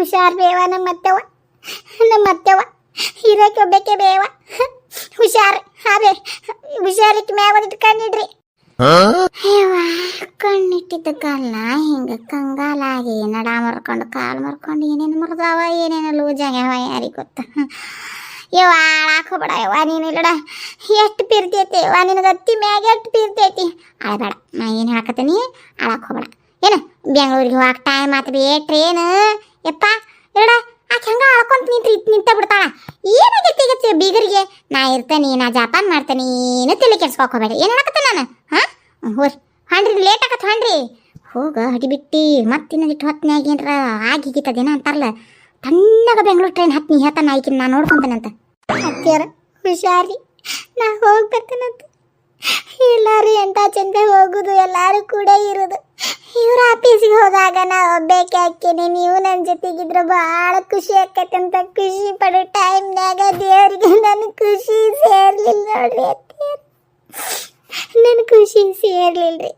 ಹುಷಾರ್ ಬೇವ ನಮ್ಮ ಅತ್ತೆವ ನಮ್ಮ ಅತ್ತೆವ ಇರಕ್ಕೆ ಒಬ್ಬಕ್ಕೆ ಬೇವ. ಹುಷಾರ್. ಅದೇ ಹುಷಾರಿಕ್ಕೆ ಮ್ಯಾಗ ಒಂದಿಟ್ಟು ಕಣ್ಣಿಡ್ರಿ. ಕಣ್ಣಿಟ್ಟಿದ್ದ ಕಾಲ್ನ ಹಿಂಗ ಕಂಗಾಲಾಗಿ ನಡ ಮರ್ಕೊಂಡು, ಕಾಲು ಮರ್ಕೊಂಡು ಏನೇನು ಮುರಿದಾವ, ಏನೇನು ಲೂಜಾಗ್ಯಾವ ಯಾರಿಗೆ ಗೊತ್ತ? ಯವ್ವ ಹಾಕೋಬೇಡ ಯವ್ವ, ನೀನು ಇಲ್ಲಡ. ಎಷ್ಟು ಪಿರ್ತೈತಿ ಯವ್ವ, ನಿನಗೆ ಅತ್ತಿ ಮ್ಯಾಗ ಎಷ್ಟು ಪಿರ್ತೈತಿ ಅಳಬೇಡ, ನಾ ಏನು ಹಾಕತ್ತೀನಿ ಅಳಕ್ ಹೋಗ್ಬೇಡ. ಏನು, ಬೆಂಗಳೂರಿಗೆ ಹೋಗಕ್ಕೆ ಟೈಮ್ ಆತು ಬೇ ಟ್ರೇನ್ ಯಪ್ಪ ಎರಡ ಆಕೆ ಹಂಗ ಅಳ್ಕೊಂತ ನಿಂತು ನಿಂತ ಬಿಡ್ತಾಳ. ಏನಾಗೈತಿ ಈಗ ಬೀಗರಿಗೆ? ನಾ ಇರ್ತೇನೆ, ನಾ ಜಾಪಾನ್ ಮಾಡ್ತೇನೆ, ಏನು ತಲೆ ಕೆಡ್ಸ್ಕೊಕ್ ಏನು ಹೇಳಕತ್ತ ನಾನು, ಹಾಂ? ಹೋರಿ ಹಣ್ರಿ ಲೇಟ್ ಆಗತ್ತೆ ಹಣ್ರಿ ಹೋಗ ಹಡಿಬಿಟ್ಟಿ ಮತ್ತಿನ್ನೊಂದಿಟ್ಟು ಆಗಿ ಏನ್ರ ದಿನ ಅಂತಾರಲ್ಲ. ತಣ್ಣಗ ಬೆಂಗಳೂರು ಟ್ರೈನ್ ಹತ್ನಿ ಹೇಳ್ತಾನ ಆಯ್ಕಿನ ನಾ ನೋಡ್ಕೊಂತೇನಂತ. ಹತ್ತಿಯಾರ ಹುಷಾರಿ, ನಾ ಹೋಗ್ಬೇಕನಂತ ಎಲ್ಲಾರು ಎಂತ ಚಂದ ಹೋಗುದು, ಎಲ್ಲಾರು ಕೂಡ ಇರುದು. ಇವ್ರ ಆಫೀಸಿಗೆ ಹೋದಾಗ ನಾ ಒಬ್ಬೇಕೆ ಹಾಕಿನಿ ನೀವು ನನ್ನ ಜೊತೆಗಿದ್ರೆ ಭಾಳ ಖುಷಿ ಆಕೈತೆ ಅಂತ ಖುಷಿ ಪಡೋ ಟೈಮ್ನಾಗ ದೇವ್ರಿಗೆ ನನ್ನ ಖುಷಿ ಸೇರ್ಲಿಲ್ಲ ನೋಡ್ರಿ ನನ್ನ ಖುಷಿ ಸೇರ್ಲಿಲ್ಲರಿ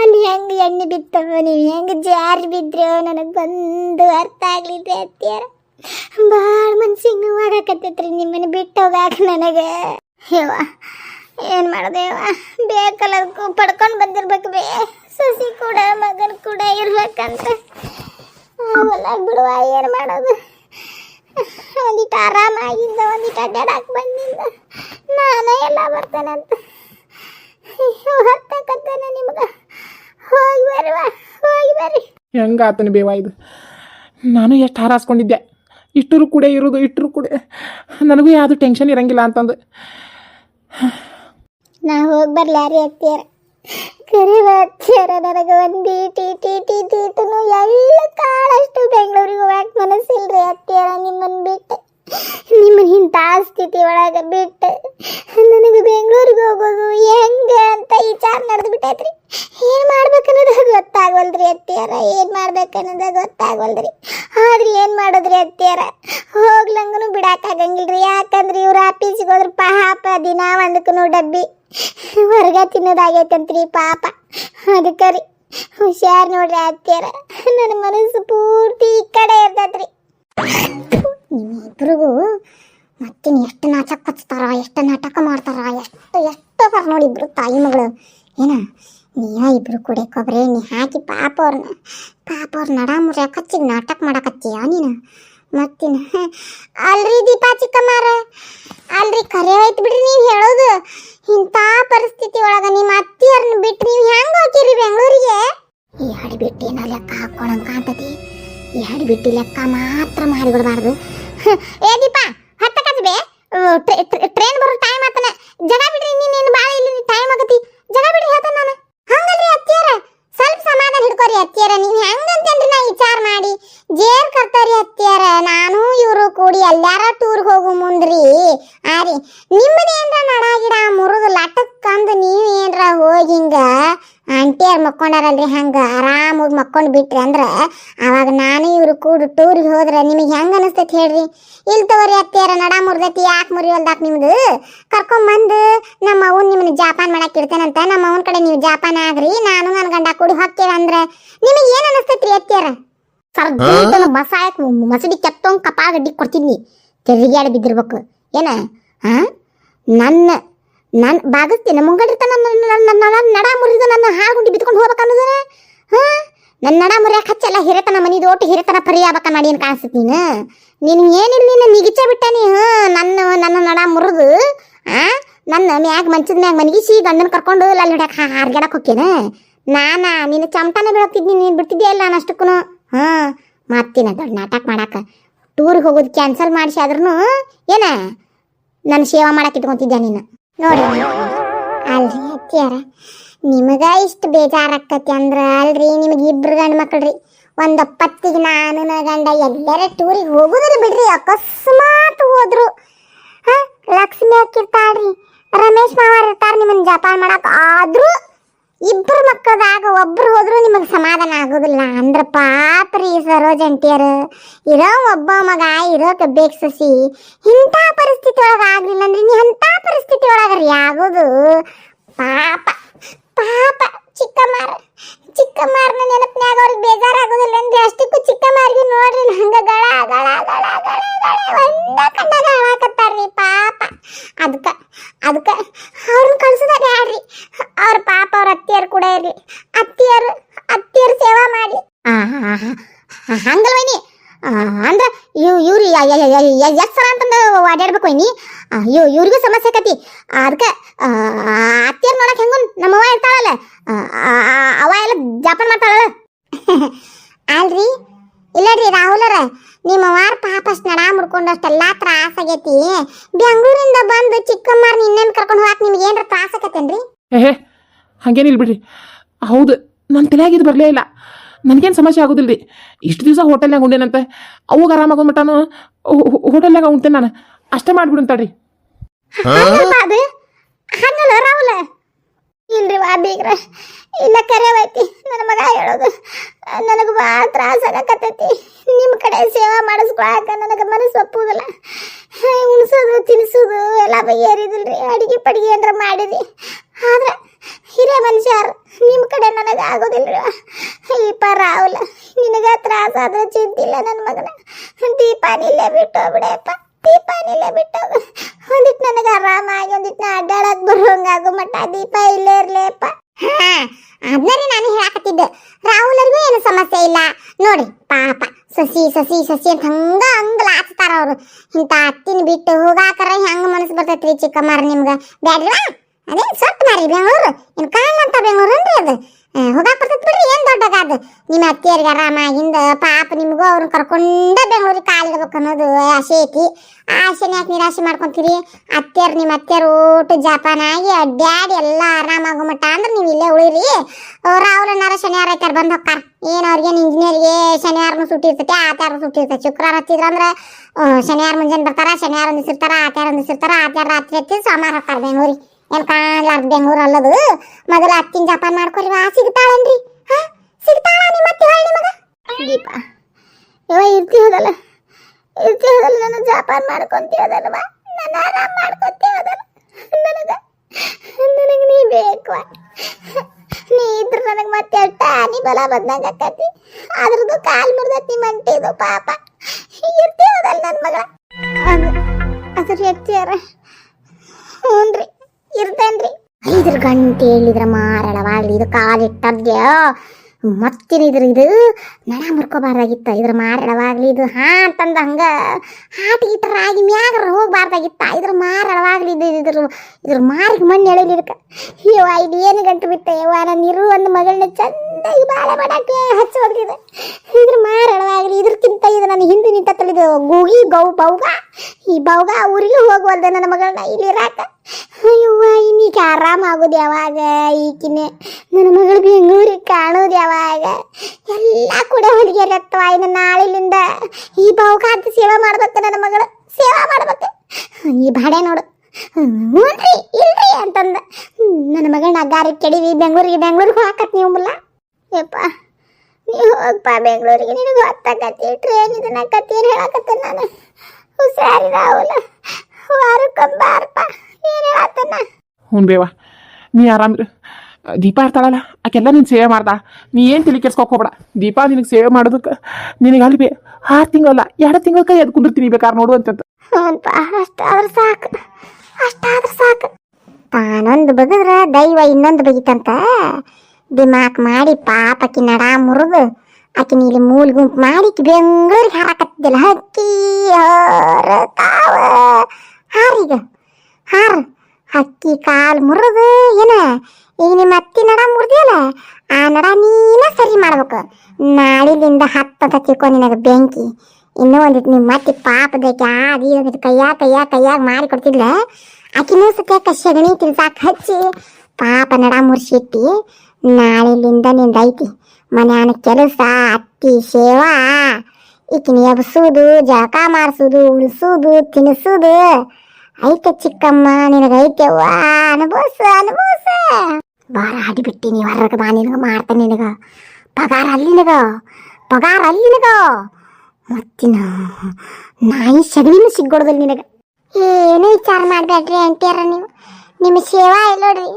ಅಲ್ಲಿ ಹೆಂಗೆ ಎಣ್ಣೆ ಬಿತ್ತವ ನೀವು? ಹೆಂಗೆ ಜಾರಿ ಬಿದ್ರೋ ನನಗೆ ಬಂದು ಅರ್ಥ ಆಗ್ಲಿದ್ರೆ ಅತ್ತಿಯರ ಭಾಳ ಮನ್ಸಿಗೆ ನೋವಾಗಕತ್ತೈತ್ರಿ ನಿಮ್ಮನ್ನು ಬಿಟ್ಟು ಹೋಗಾಕ ನನಗೆ. ಯವ್ವ, ಏನು ಮಾಡೋದು ಯವ್ವ? ಬೇಕಲ್ಲ ಪಡ್ಕೊಂಡು ಬಂದಿರ್ಬೇಕು ಬೇ. ಸಸಿ ಕೂಡ ಮಗನ ಕೂಡ ಇರ್ಬೇಕಂತ. ಅವಲ್ಲ ಬಿಡುವ ಏನು ಮಾಡೋದು? ಒಂದಿಟ್ಟು ಆರಾಮಾಗಿಂದ ಒಂದಿಟ್ಟು ಅಡ್ಡಾಡಕ್ಕೆ ಬಂದಿಂದ ನಾನೇ ಎಲ್ಲ ಬರ್ತೇನಂತ. ಹತ್ತಕತ್ತೇನೆ ನಿಮ್ಗೆ. ಹೋಗಿ ಬರುವ ಹೋಗಿ ಬರ್ರಿ. ಹೆಂಗಾತನ ಬೇವ ಇದು? ನಾನು ಎಷ್ಟು ಹಾರಾಸ್ಕೊಂಡಿದ್ದೆ. ಇಷ್ಟರು ಕೂಡ ಇರೋದು ಇಷ್ಟರು ಕೂಡ. ನನಗೂ ಯಾವುದು ಟೆನ್ಷನ್ ಇರಂಗಿಲ್ಲ ಅಂತಂದು. ನಾ ಹೋಗಿ ಬರ್ಲಾರಿ ಅತ್ತಿಯರ ಕರೆ ನನಗ ಒಂದು ಟಿ ಟಿ ಟಿ ತೀಟನು ಎಲ್ಲ ಕಾಳಷ್ಟು ಬೆಂಗಳೂರಿಗೆ ಹೋಗಕ್ ಮನಸ್ಸಿಲ್ರಿ ಅತ್ತಿಯರ ನಿಮ್ಮನ್ನು ಬಿಟ್ಟು. ನಿಮ್ಮನ್ನ ಇಂಥ ಸ್ಥಿತಿ ಒಳಗೆ ಬಿಟ್ಟು ನನಗೆ ಬೆಂಗಳೂರಿಗೆ ಹೋಗೋದು ಹೆಂಗೆ ಅಂತ ವಿಚಾರ ನಡೆದು ಬಿಟ್ಟೈತ್ರಿ. ಏನು ಮಾಡ್ಬೇಕನ್ನೋದು ಗೊತ್ತಾಗವಲ್ದ್ರಿ ಅತ್ತಿಯರ, ಏನು ಮಾಡ್ಬೇಕನ್ನೋದು ಗೊತ್ತಾಗವಲ್ದ್ರಿ ಆದ್ರೆ ಏನು ಮಾಡೋದ್ರಿ ಅತ್ತಿಯರ? ಹೋಗ್ಲಂಗನು ಬಿಡಕ್ಕಾಗಂಗಿಲ್ರಿ ಯಾಕಂದ್ರೆ ಇವ್ರ ಆಫೀಸಿಗೆ ಹೋದ್ರ ಪಾಪ ದಿನ ಒಂದಕ್ಕೂ ಡಬ್ಬಿ ಹೊರಗ ತಿನ್ನೋದಾಗೈತಂತ್ರಿ ಪಾಪ. ಅದಕ್ಕೆ ರೀ, ಹುಷಾರ್ ನೋಡ್ರಿ ಅತ್ತಿಯರ. ನನ್ನ ಮನಸ್ಸು ಪೂರ್ತಿ ಈ ಕಡೆ ಇರ್ತೈತ್ರಿ. ನಿಮ್ಮಿಬ್ರಿಗೂ ಮತ್ತಿನ್ ಎಷ್ಟು ನಾಚಕ್ ಹಚ್ತಾರ, ಎಷ್ಟು ನಾಟಕ ಮಾಡ್ತಾರ, ಎಷ್ಟು ಎಷ್ಟು ಅದಾರ ನೋಡಿ ಇಬ್ರು ತಾಯಿ ಮಗಳು. ಏನ ನೀ ಇಬ್ರು ಕೂಡ ಕೊಬ್ಬರಿ ನೀ ಹಾಕಿ ಪಾಪ ಅವ್ರನ್ನ ಪಾಪ ಅವ್ರ ನಡ ಮುರಿಯಕ್ಕೆ ಹಚ್ಚಿ ನಾಟಕ ಮಾಡಕತ್ತೀಯ ನೀನು? ಮತ್ತಿನ ಅಲ್ರಿ ದೀಪಾ ಚಿಕ್ಕಮ್ಮಾರ? ಅಲ್ರಿ ಕರೆ ಆಯ್ತು ಬಿಡ್ರಿ ನೀವು ಹೇಳೋದು. ಇಂಥ ಪರಿಸ್ಥಿತಿ ಒಳಗೆ ನಿಮ್ಮ ಅತ್ತಿಯರನ್ನ ಬಿಟ್ಟು ನೀವು ಹೆಂಗ್ ಹೋಗಿರಿ ಬೆಂಗಳೂರಿಗೆ? ಈ ಹಡಿ ಬಿಟ್ಟು ಏನೋ ಲೆಕ್ಕ ಹಾಕೊಳಂಗ್ ಕಾಣ್ತತಿ? ಈ ಹಡಿ ಬಿಟ್ಟು ಲೆಕ್ಕ ಮಾತ್ರ ಮಾಡಿಬಿಡಬಾರ್ದು ಏ ದೀಪಾ ಹತ್ತ ಬೇ. ಟ್ರೈನ್ ಬರೋ ಟೈಮ್ ಆತನ. ಜಗ ಬಿಡ್ರಿ ನೀನೇನು ಭಾಳ ಇಲ್ಲಿ ಟೈಮ್ ಆಗತಿ. ಜಗ ಬಿಡ್ರಿ ಹೇಳ್ತ ನಾನು. ಹಂಗಲ್ರಿ ಅತ್ತಿಯರ ಸ್ವಲ್ಪ ಸಮಾಧಾನ ಹಿಡ್ಕೋರಿ ಅತ್ತಿಯರ ನೀವು ಹೆಂಗಂತೇನ್ರಿ ನಾ ವಿಚಾರ ಮಾಡಿ. ಜೇರ್ ಕರ್ತಾರಿ ಇವರು ಕೂಡಿ ಎಲ್ಲಾರ ಟೂರ್ ಹೋಗು ಮುಂದ್ರಿ? ಆರಿ ನಿಮ್ಮದೇನ್ರ ನಡ ಗಿಡ ಮುರಿದು ಲಟಕ್ಕಂದು ನೀವೇನ್ರ ಹೋಗಿ ಹಿಂಗ ಆಂಟಿಯರ್ ಮಕ್ಕೊಂಡಾರಲ್ರಿ ಹಂಗ ಆರಾಮಾಗಿ ಮಕ್ಕೊಂಡು ಬಿಟ್ರಿ ಅಂದ್ರ ಅವಾಗ ನಾನು ಇವ್ರು ಕೂಡು ಟೂರಿಗೆ ಹೋದ್ರೆ ನಿಮಗೆ ಹೆಂಗ ಅನಿಸ್ತೈತಿ ಹೇಳ್ರಿ? ಇಲ್ಲಿ ತಗೋರಿ ಅತ್ತಿಯರ ನಡ ಮುರ್ದೈತಿ, ಯಾಕೆ ಮುರಿಯಲ್ದಾಕ್ ನಿಮ್ದು? ಕರ್ಕೊಂಬಂದು ನಮ್ಮ ಅವ್ನ ನಿಮ್ಮನ್ನ ಜಾಪಾನ್ ಮಾಡಕ್ ಇಡ್ತೇನಂತ, ನಮ್ಮ ಅವನ ಕಡೆ ನೀವು ಜಾಪಾನ್ ಆಗ್ರಿ, ನಾನು ನನ್ನ ಗಂಡ ಕೂಡಿ ಹೋಗ್ತೀರ ಅಂದ್ರೆ ನಿಮಗೆ ಏನು ರೀ ಅತ್ತಿಯರ? ಸರ್ ಮಸಾಯಕ್ ಮಸಡಿ ಕೆತ್ತೋಂಗ್ ಕಪಾ ಗಡ್ಡಿ ಕೊಡ್ತಿದ್ನಿ ತಿರುಗಾಡಿ ಬಿದ್ದಿರ್ಬೇಕು. ಏನ? ಹಾ? ನನ್ನ ನನ್ನ ಬಾಗಿಸ್ತೀನಿ ಮುಂಗಡಿರ್ತ ನನ್ನ ನನ್ನ ನನ್ನ ನಡ ಮುರಿದ ನನ್ನ ಹಾಗುಂಡಿ ಬಿದ್ಕೊಂಡು ಹೋಗ್ಬೇಕನ್ನೋದನ? ಹಾ? ನನ್ನ ನಡ ಮುರಿಯಕ್ಕೆ ಹಚ್ಚಲ್ಲ? ಹಿರೇತನ ಮನಿದು ಒಟ್ಟು ಹಿರೇತನ ಪರಿ ಆಗ್ಬೇಕ ಮಾಡಿ ಏನು ಕಾಣಿಸ್ತೈತಿ ನೀನು? ನೀನು ಏನಿಲ್ಲ ನೀನು ನಿಗಿಚ ಬಿಟ್ಟಾನಿ ಹಾ? ನನ್ನ ನನ್ನ ನಡ ಮುರಿದು ಆ? ನನ್ನ ಮ್ಯಾಗ ಮಂಚದ ಮ್ಯಾಗ ಮನಗಿಸಿ ಗಂಡನ ಕರ್ಕೊಂಡು ಲಲ್ಲಿ ಹಿಡ್ಯಾಕ ಹಾರ್ಗ್ಯಾಡಕ್ಕೆ ಹೋಕ್ಕೇನ ನಾನಾ ನೀನು ಚಮಟನ ಬೀಳತ್ತಿದ್ನಿ ನೀನು ಬಿಡ್ತಿದ್ದೆ ಇಲ್ಲ ನಾನು ಅಷ್ಟಕ್ಕೂ ಹಾ ಮತ್ತಿನ ದೊಡ್ಡ ನಾಟಕ ಮಾಡಾಕ ಟೂರ್ಗೆ ಹೋಗೋದು ಕ್ಯಾನ್ಸಲ್ ಮಾಡಿಸಿ ಆದ್ರೂ ಏನ? ನನ್ನ ಸೇವಾ ಮಾಡಕ್ಕೆ ಇಟ್ಕೊತಿದ್ದೆ ನೀನು? ನೋಡಿ ಅಲ್ರಿ ಅತ್ತಿಯಾರ, ನಿಮಗ ಇಷ್ಟು ಬೇಜಾರಾಕತಿ ಅಂದ್ರ ಅಲ್ರಿ, ನಿಮಗೆ ಇಬ್ರು ಗಂಡು ಮಕ್ಕಳ್ರಿ ಒಂದು ಒಪ್ಪತ್ತಿಗೆ ನಾನು ಗಂಡ ಎಲ್ಲರ ಟೂರಿಗೆ ಹೋಗುದ್ರಿ ಬಿಡ್ರಿ, ಅಕಸ್ಮಾತ್ ಹೋದ್ರು. ಹಾ, ಲಕ್ಷ್ಮಿ ಹಾಕಿರ್ತಾಳ್ರಿ ರಮೇಶ್ ಮಾವಾರ್ ಇರ್ತಾರ ನಿಮ್ಮನ್ನ ಜಪಾನ್ ಮಾಡಕ್ ಆದ್ರೂ ಇಬ್ರು ಮಕ್ಕಳದಾಗ ಒಬ್ರು ಹೋದ್ರು ನಿಮಗೆ ಸಮಾಧಾನ ಆಗೋದಿಲ್ಲ. ಅಂದ್ರ ಪಾಪ್ರಿ ಸರೋಜ್ ಅಂಟಿಯರು. ಇರೋ ಒಬ್ಬ ಮಗ ಇರೋ ಕಬ್ಬೇಕ್ ಸಸಿ. ಇಂಥ ಪರಿಸ್ಥಿತಿ ಒಳಗೆ ಆಗ್ಲಿಲ್ಲ ಅಂದ್ರೆ ನೀ ಅಂಥ ಪರಿಸ್ಥಿತಿ ಒಳಗೆ ರೀ ಆಗೋದು. ಪಾಪ ಪಾಪ ಚಿಕ್ಕಮ್ಮಾರ. ಚಿಕ್ಕಮ್ಮಾರನ ನೆನಪಿನಾಗ ಅವ್ರಿಗೆ ಬೇಜಾರಾಗೋದಿಲ್ಲ ಅಂದ್ರೆ ಅಷ್ಟಕ್ಕೂ ಚಿಕ್ಕಮ್ಮಾರಿಗೆ ನೋಡ್ರಿ ಹಂಗ ಗಳ ಗಳ ಗಳ ಗಳ ಗಳ, ಒಂದ ಪಾಪ. ಅದಕ್ಕ ಅದಕ್ಕೆ ಅವ್ರನ್ನ ಕಳ್ಸೋದ ಬ್ಯಾಡ್ರಿ. ಅವ್ರ ಪಾಪ ಅವ್ರ ಅತ್ತಿಯರು ಕೂಡ ಇರ್ಲಿ. ಅತ್ತಿಯರು ಅತ್ತಿಯರು ಸೇವಾ ಮಾಡಿ ಹಂಗಲ್ ವೈನಿ ಅಂದ್ರೆ ಇವ್ ಇವ್ರು ಎಷ್ಟು ಸಲ ಅಂತಂದು ಓಡಾಡ್ಬೇಕು ವೈನಿ ಇವ್ ಇವ್ರಿಗೂ ಸಮಸ್ಯೆ ಆಕತಿ. ಅದಕ್ಕೆ ಅತ್ತಿಯರ್ ನೋಡಕ್ ಹೆಂಗು ನಮ್ಮವ್ವ ಇರ್ತಾಳಲ್ಲ. ಅವ ಎಲ್ಲ ಜಾಪನ್ ಮಾಡ್ತಾಳಲ್ಲ. ಅಲ್ರಿ ಇಲ್ಲಡ್ರಿ ರಾಹುಲರ ನಿಮ್ಮ ವಾರ ಪಾಪಸ್ ನಡಾ ಮುಡ್ಕೊಂಡು ಅಷ್ಟೆಲ್ಲಾ ತ್ರಾಸ ಆಗೈತಿ. ಬೆಂಗಳೂರಿಂದ ಬಂದು ಚಿಕ್ಕಮ್ಮರ್ ಇನ್ನೇನು ಕರ್ಕೊಂಡು ಹೋಗಕ್ ನಿಮ್ಗೆ ಏನ್ರ ತ್ರಾಸ ಆಕತ್ತೇನ್ರಿ ಏಹೇ ಹಾಗೇನಿಲ್ಲ ಬಿಡ್ರಿ. ಹೌದು ನನ್ನ ತಲೆಯಾಗ ಇದು ಬರಲೇ ಇಲ್ಲ. ನನಗೇನು ಸಮಸ್ಯೆ ಆಗೋದಿಲ್ಲ ರೀ ಇಷ್ಟು ದಿವಸ ಹೋಟೆಲ್ನಾಗ ಉಂಡೇನಂತೆ. ಅವಾಗ ಆರಾಮಾಗೋ ಮಟನು ಹೋಟೆಲ್ನಾಗ ಉಂಟೇನೆ ನಾನು. ಅಷ್ಟೇ ಹಂಗಲ್ಲ ಅದು? ಹಂಗಲ್ಲ ರಾಹುಲ. ಇಲ್ರಿ ವಾ ಬೀಗ್ರ. ಇಲ್ಲ ಕರೆವೈತಿ. ನನ್ನ ಮಗ ಹೇಳೋದು, ನನಗೆ ಭಾಳ ತ್ರಾಸ ಆಗಕತ್ತೈತಿ. ನಿಮ್ಮ ಕಡೆ ಸೇವಾ ಮಾಡಿಸ್ಕೊಳಕ ನನಗೆ ಮನಸ್ಸು ಒಪ್ಪುದಿಲ್ಲ. ಉಣ್ಸೋದು, ತಿನ್ಸೋದು ಎಲ್ಲ ಬಗೆಹರಿದಿಲ್ರಿ. ಅಡಿಗೆ ಪಡಿಗೆ ಏನಾರ ಮಾಡಿರಿ ಆದ್ರೆ ಹಿರಿಯ ಮನುಷ್ಯರು ನಿಮ್ಮ ಕಡೆ ನನಗೆ ಆಗೋದಿಲ್ರಿ ಈಪ ರಾಹುಲ, ನಿನಗೆ ತ್ರಾಸ ಆದ್ರೆ ಚಿಂತಿಲ್ಲ ನನ್ನ ಮಗನ. ದೀಪಾನಿಲ್ಲೇ ಬಿಟ್ಟು ಬಿಡಪ್ಪ ದೀಪಾನಿಲ್ಲೇ ಬಿಟ್ಟು ಒಂದಿಟ್ಟು ನನಗೆ ಆರಾಮಾಗಿ ಒಂದಿಟ್ಟು ಅಡ್ಡಾಡಕ್ ಬರೋಂಗಾಗೋ ಮಟ್ಟ ದೀಪ ಇಲ್ಲೇ ಇರ್ಲೇಪ್ಪ ಹಾ ಅದನ್ನೇ ನಾನು ಹೇಳಕತ್ತಿದ್ದೆ, ರಾಹುಲರಿಗೂ ಏನು ಸಮಸ್ಯೆ ಇಲ್ಲ? ನೋಡಿ, ಪಾಪ, ಸಸಿ ಸಸಿ ಸಸಿ ಅಂತ ಹಂಗ ಹಂಗ ಲಾಚ್ತಾರ ಅವ್ರು. ಇಂಥ ಅತ್ತಿನ ಬಿಟ್ಟು ಹೋಗಾಕರ ಹೆಂಗ ಮನಸ್ಸು ಬರ್ತೈತ್ರಿ ಚಿಕ್ಕಮ್ಮಾರ ನಿಮ್ಗ? ಬ್ಯಾಡ್ರಿವಾ ಅದೇ ಸೊಟ್ಟು ಮಾರಿ ಬೆಂಗಳೂರು? ಇನ್ ಕಾಣಂತ ಬೆಂಗಳೂರು ಅನ್ರಿ ಅದು? ಹೋಗಾಕ್ ಏನ್ ನಿಮ್ಮ ಅತ್ತಿಯರಿಗೆ ಆರಾಮಾಗಿಂದ ಪಾಪ ನಿಮಗೂ ಅವ್ರನ್ನ ಕರ್ಕೊಂಡ ಬೆಂಗಳೂರಿಗೆ ಕಾಲಿಡ್ಬೇಕು ಅನ್ನೋದು ಆಸೆ ಐತಿ. ಆ ಆಸೆನ ಯಾಕೆ ನಿರಾಶೆ ಮಾಡ್ಕೊಂತೀರಿ? ಅತ್ತೆಯರ್ ನಿಮ್ಮ ಅತ್ತಿಯರು ಊಟ ಜಪಾನ್ ಆಗಿ ಅಡ್ಡಾಡಿ ಎಲ್ಲ ಆರಾಮಾಗೋ ಮಟ್ಟ ಅಂದ್ರೆ ನೀವು ಇಲ್ಲೇ ಉಳಿರಿ. ರಾಹುಲನಾರ ಶನಿವಾರ ಐತಾರ ಬಂದು ಹೋಗ್ತಾರ ಏನು ಅವ್ರಿಗೇನು ಇಂಜಿನಿಯರ್ಗೆ ಶನಿವಾರನು ಸುಟ್ಟಿ ಇರ್ತೈತೆ ಆತ್ಯಾರ ಸುಟ್ಟಿ ಇರ್ತೈತೆ. ಶುಕ್ರವಾರ ಹಚ್ಚಿದ್ರಂದ್ರೆ ಅಂದ್ರೆ ಶನಿವಾರ ಮುಂಜಾನೆ ಬರ್ತಾರ, ಶನಿವಾರ ಒಂದಿವ್ಸ ಇರ್ತಾರ ಆತ್ಯಾರ ಒಂದಿವ್ಸ ಆತ್ಯಾರ ರಾತ್ರಿ ಹಚ್ಚಿ ಸೋಮವಾರ ಹೋಗ್ತಾರ ಬೆಂಗಳೂರಿಗೆ. ಏನು ಕಾಣ್ಲಾರ್ದು ಬೆಂಗಳೂರು ಅಲ್ಲದು. ಮೊದಲ ಹತ್ತಿನ ಜಪಾನ್ ಮಾಡ್ಕೊರಿ ಸಿಗ್ತಾಳನ್ರಿ. ಸಿಗ್ತಾಳ ನಿಮ್ಮ ಅತ್ತೆ ಹೊಳ್ ನಿಮಗ ದೀಪ ಇವ ಹೋದಲ್ಲ ನನ್ನ ನಾನು ಮಾಡ್ಕೊಂತಿ ಹೋದಲ್ವ ನನ್ನ ಆರಾಮ್ ಮಾಡ್ಕೊಂತೀವದಲ್ಲ ನನಗ, ನನಗೆ ನೀ ಬೇಕು ನೀ ಇದ್ರ ನನಗೆ ಮತ್ತೆ ಅಟ್ಟ ನೀ ಬಲ ಬಂದಂಗ ಅಕ್ಕತಿ ಅದ್ರದ್ದು ಕಾಲ್ ಮುರಿದತಿ ಮಂಟಿದು, ಪಾಪ. ಇರ್ತೀವದಲ್ಲ ನನ್ನ ಮಗ ಅದು, ಅದ್ರ ಎತ್ತಿಯಾರ? ಹ್ಞೂನ್ರಿ ಇರ್ತೇನ್ರಿ ಐದ್ರ ಗಂಟೆ ಹೇಳಿದ್ರ ಮಾರಾಳವಾಗ್ಲಿ ಇದು ಕಾಲಿಟ್ಟದ್ಯ ಮತ್ತಿನ ಇದ್ರ ಇದು? ನಡ ಮುರ್ಕೋಬಾರ್ದಾಗಿತ್ತ. ಇದ್ರ ಮಾರಾಡವಾಗ್ಲಿ ಇದು. ಹಾ ಅಂತಂದ ಹಂಗ ಹಾಟಿ ಗೀಟ ರಾಗಿ ಮ್ಯಾಗ ಹೋಗ್ಬಾರ್ದಾಗಿತ್ತ. ಇದ್ರ ಮಾರಡವಾಗ್ಲಿ ಇದು ಇದ್ರ ಇದ್ರ ಮಾರಿಗೆ ಮಣ್ಣು ಎಳಿಲಿ ಇದಕ್ಕೆ. ಯವ್ವ, ಇದು ಏನು ಗಂಟು ಬಿಟ್ಟ? ಯವ್ವ, ನಾನು ಇರು ಒಂದು ಮಗಳನ್ನ ಚಂದಾಗಿ ಬಾಳೆ ಮಾಡಕ್ಕೆ ಹಚ್ಚಿ ಇದ್ರ ಮಾರಡವಾಗ್ಲಿ ಇದ್ರಕ್ಕಿಂತ ಇದು ನನ್ನ ಹಿಂದೆ ನಿಂತ ತಳಿದು ಗೂಗಿ, ಗೌ, ಬೌಗ. ಈ ಬೌಗ ಊರಿಗೆ ಹೋಗುವಲ್ದೆ ನನ್ನ ಮಗಳನ್ನ ಇಲ್ಲಿ ಇರಾಕ. ಅಯ್ಯವ್ವ, ಇನ್ನೀಗ ಆರಾಮ ಆಗೋದು ಯಾವಾಗ? ಈಕಿನೆ ನನ್ನ ಮಗಳು ಬೆಂಗಳೂರಿಗೆ ಕಾಣೋದು ಯಾವಾಗ? ಎಲ್ಲ ಕೂಡ ಹೊಲಿಗೆ ರತ್ವ ಇನ್ನು ನಾಳಿಲಿಂದ ಈ ಬಾವುಕಾಂತ ಸೇವೆ ಮಾಡ್ಬೇಕು ನನ್ನ ಮಗಳು. ಸೇವಾ ಮಾಡ್ಬೇಕು. ಈ ಬಾಡೆ ನೋಡು. ಹ್ಞೂನ್ರಿ, ಇಲ್ರಿ ಅಂತಂದ. ನನ್ನ ಮಗಳನ್ನ ಗಾರಿ ಕೆಡಿವಿ. ಬೆಂಗಳೂರಿಗೆ ಬೆಂಗಳೂರಿಗೆ ಹಾಕತ್ ನೀವು ಮುಲ್ಲ. ಯಪ್ಪ ನೀವು ಹೋಗಪ್ಪ ಬೆಂಗಳೂರಿಗೆ. ನಿನಗೆ ಹೊತ್ತಾಕತಿ ಟ್ರೈನ್ ಇದನ್ನಕತಿ ಏನು ಹೇಳಕತ್ತೆ ನಾನು? ಹುಷಾರಿ ರಾಹುಲ ವಾರಕ್ಕೊಂಬಾರಪ್ಪ ಹ್ಞೂ ಬೇವ. ನೀ ಆರಾಮ ದೀಪ ಇರ್ತಾಳಲ್ಲ ಆಕೆಲ್ಲ ನೀನು ಸೇವೆ ಮಾಡ್ದ. ನೀ ಏನು ತಿಳಿ ಹೋಗ್ಬೇಡ. ದೀಪ ನಿನಗೆ ಸೇವೆ ಮಾಡೋದಕ್ಕೆ ನಿನಗೆ ಅಲ್ಲಿ ಬೇ ಆರು ತಿಂಗಳಲ್ಲ ಎರಡು ತಿಂಗಳ ಕೈ ಎದ್ದು ಕುಂದಿರ್ತೀನಿ ಬೇಕಾದ್ರೆ ನೋಡು ಅಂತ ಅಷ್ಟಾದ್ರೆ ಸಾಕು. ಅಷ್ಟಾದ್ರೆ ಸಾಕು. ತಾನೊಂದು ಬಗದ್ರೆ ದೈವ ಇನ್ನೊಂದು ಬಗಿತಂತ. ದಿಮಾಕ್ ಮಾಡಿ ಪಾಪಕಿ ನಡ ಮುರಿದು ಆಕಿನ ಇಲ್ಲಿ ಮೂಲ ಗುಂಪು ಮಾಡಿ ಆಕಿ ಬೆಂಗಳೂರಿಗೆ ಹಾರಾಕತ್ತಿದ್ದಿಲ್ಲ. ಹಕ್ಕಿ ಹಾರೀಗ. ಹಾರ ಹಕ್ಕಿ ಕಾಲು ಮುರಿದು ಏನ? ಈಗ ನಿಮ್ಮ ಅತ್ತಿ ನಡ ಮುರಿದಿಯಲ್ಲ, ಆ ನಡ ನೀನ ಸರಿ ಮಾಡ್ಬೇಕು. ನಾಳಿಲಿಂದ ಹತ್ತದ ತಿಳ್ಕೊ ನಿನಗೆ ಬೆಂಕಿ. ಇನ್ನೂ ಒಂದಿಟ್ಟು ನಿಮ್ಮ ಅತ್ತಿ ಪಾಪದಕ್ಕೆ ಆದಿ ಒಂದಿಟ್ಟು ಕೈಯಾಗ ಕೈಯಾಗ ಕೈಯಾಗ ಮಾಡಿ ಕೊಡ್ತಿದ್ಲ. ಆಕಿನೂ ಸತ್ಯಕ್ಕೆ ಸಗಣಿ ತಿನ್ಸಾಕ ಹಚ್ಚಿ ಪಾಪ ನಡ ಮುರ್ಸಿಟ್ಟಿ. ನಾಳೆಲಿಂದ ನಿಂದೈತಿ ಮನ್ಯಾನ ಕೆಲಸ, ಅತ್ತಿ ಸೇವಾ. ಈಕಿನ ಎಬ್ಸೋದು ಜಳಕ ಮಾಡಿಸೋದು, ಉಳಿಸೋದು ತಿನ್ನಿಸೋದು ಐತೆ ಚಿಕ್ಕಮ್ಮ ನಿನಗೈತೆವ್ವ ಅನುಭವಿಸ ಅನುಭವಿಸ. ಬಾರ ಅಡಿಬಿಟ್ಟಿ ನೀವು ಹೊರಗೆ ಬಾ, ನಿನಗ ಮಾಡ್ತಾನೆ ನಿನಗ. ಪಗಾರ ಅಲ್ಲಿ ನಿನಗ. ಪಗಾರ ಅಲ್ಲಿ ನಿನಗ. ಮತ್ತಿನ ನಾಯಿ ಸಗಣಿನೂ ಸಿಗ್ಗೊಡದಲ್ಲಿ ನಿನಗ. ಏನು ವಿಚಾರ ಮಾಡಬೇಡ್ರಿ ಅಂತೀರ ನೀವು? ನಿಮ್ಮ ಸೇವಾ ಇಲ್ಲೋಡ್ರಿ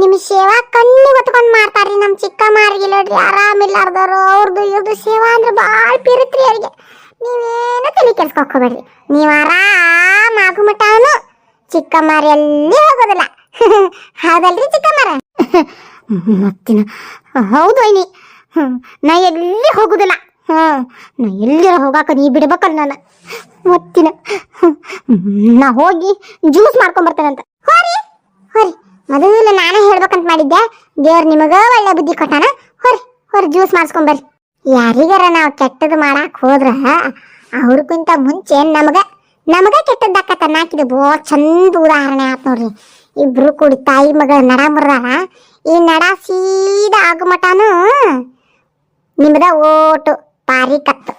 ನಿಮ್ಮ ಸೇವಾ ಕಣ್ಣು ಹೊತ್ಕೊಂಡ್ ಮಾಡ್ತಾರ್ರಿ ನಮ್ಮ ಚಿಕ್ಕ ಮಾರಿಗೆ ನೋಡ್ರಿ ಆರಾಮಿಲ್ಲಾರ್ದವ್ರು ಅವ್ರದ್ದು ಇವ್ರದ್ದು ಸೇವಾ ಅಂದ್ರೆ ಭಾಳ ಪಿರಿತ್ರಿ ಅವ್ರಿಗೆ. ನೀವೇನು ತಲೆ ಕೆಲ್ಸ್ಕೊಬೇಡ್ರಿ ನೀವು ಆರಾಮ ಆಗು ಅವನು ಚಿಕ್ಕಮ್ಮರ ಎಲ್ಲಿ ಹೋಗೋದಿಲ್ಲ. ಹೌದಲ್ರಿ ಚಿಕ್ಕಮ್ಮರ? ಮತ್ತಿನ? ಹೌದು ಐನಿ ನಾ ಎಲ್ಲಿ ಹೋಗುದಿಲ್ಲ. ಹ್ಮ್ ನಾ ಎಲ್ಲಿರ ಹೋಗಾಕ ನೀ ಬಿಡ್ಬೇಕಲ್ಲ ನಾನು. ಮತ್ತಿನ? ನಾ ಹೋಗಿ ಜ್ಯೂಸ್ ಮಾಡ್ಕೊಂಬರ್ತೇನಂತ ಹೋರಿ ಹೋರಿ. ಮೊದಲು ನಾನೇ ಹೇಳ್ಬೇಕಂತ ಮಾಡಿದ್ದೆ. ದೇವ್ರ ನಿಮಗ ಒಳ್ಳೆ ಬುದ್ಧಿ ಕೊಟ್ಟಾನ. ಹೊರಿ ಹೊರಿ ಜ್ಯೂಸ್ ಮಾಡಿಸ್ಕೊಂಬರ್ರಿ ಯಾರಿಗಾರ ನಾವು ಕೆಟ್ಟದ್ದು ಮಾಡಾಕ್ ಹೋದ್ರ ಅವ್ರಕ್ಕಿಂತ ಮುಂಚೆ ನಮಗ ನಮಗ ಕೆಟ್ಟದ್ದಾಕತ್ತ ನಾಕಿದು ಬೋ, ಚಂದ ಉದಾಹರಣೆ ಆತ್ ನೋಡ್ರಿ. ಇಬ್ರು ಕೂಡಿ ತಾಯಿ ಮಗಳ ನಡ ಮುರ್ದಾರ ಈ ನಡ ಸೀದಾ ಆಗಮಟಾನು ನಿಮ್ದ ಓಟು, ಪಾರಿ ಕತ್ತು.